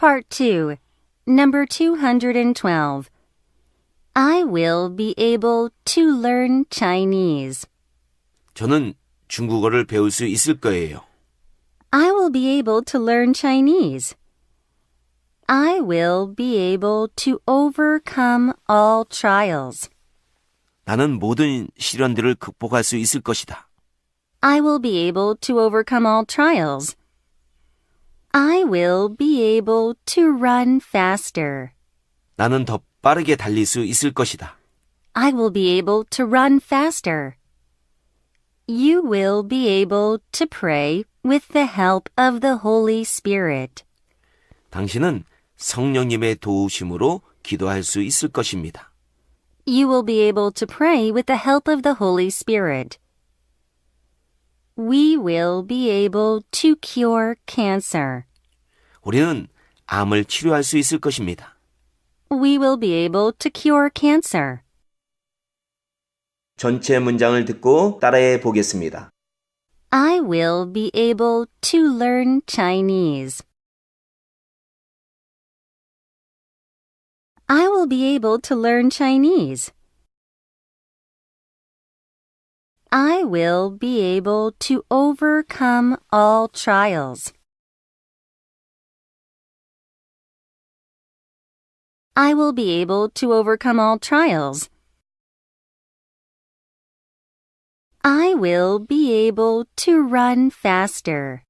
Part 2, number 212. I will be able to learn Chinese. 저는 중국어를 배울 수 있을 거예요. I will be able to learn Chinese. I will be able to overcome all trials. 나는 모든 시련들을 극복할 수 있을 것이다. I will be able to overcome all trials. I will be able to run faster. 나는 더 빠르게 달릴 수 있을 것이다. I will be able to run faster. You will be able to pray with the help of the Holy Spirit. 당신은 성령님의 도우심으로 기도할 수 있을 것입니다. You will be able to pray with the help of the Holy Spirit. We will be able to cure cancer. 우리는 암을 치료할 수 있을 것입니다. We will be able to cure cancer. 전체 문장을 듣고 따라해 보겠습니다. I will be able to learn Chinese. I will be able to learn Chinese. I will be able to overcome all trials. I will be able to overcome all trials. I will be able to run faster.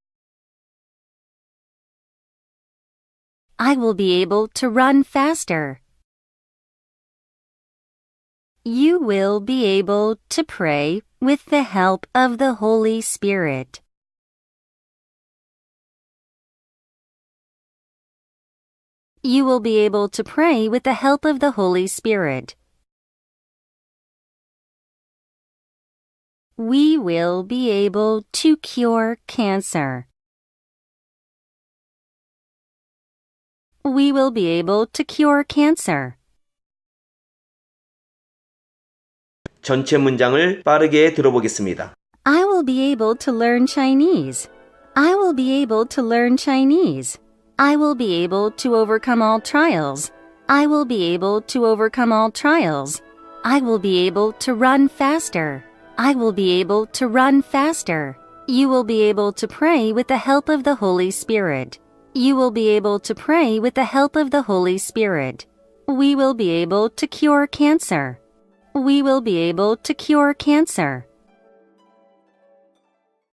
I will be able to run faster. You will be able to pray with the help of the Holy Spirit. You will be able to pray with the help of the Holy Spirit. We will be able to cure cancer. We will be able to cure cancer. 전체 문장을 빠르게 들어보겠습니다. I will be able to learn Chinese. I will be able to learn Chinese. I will be able to overcome all trials. I will be able to overcome all trials. I will be able to run faster. I will be able to run faster. You will be able to pray with the help of the Holy Spirit. You will be able to pray with the help of the Holy Spirit. We will be able to cure cancer. We will be able to cure cancer.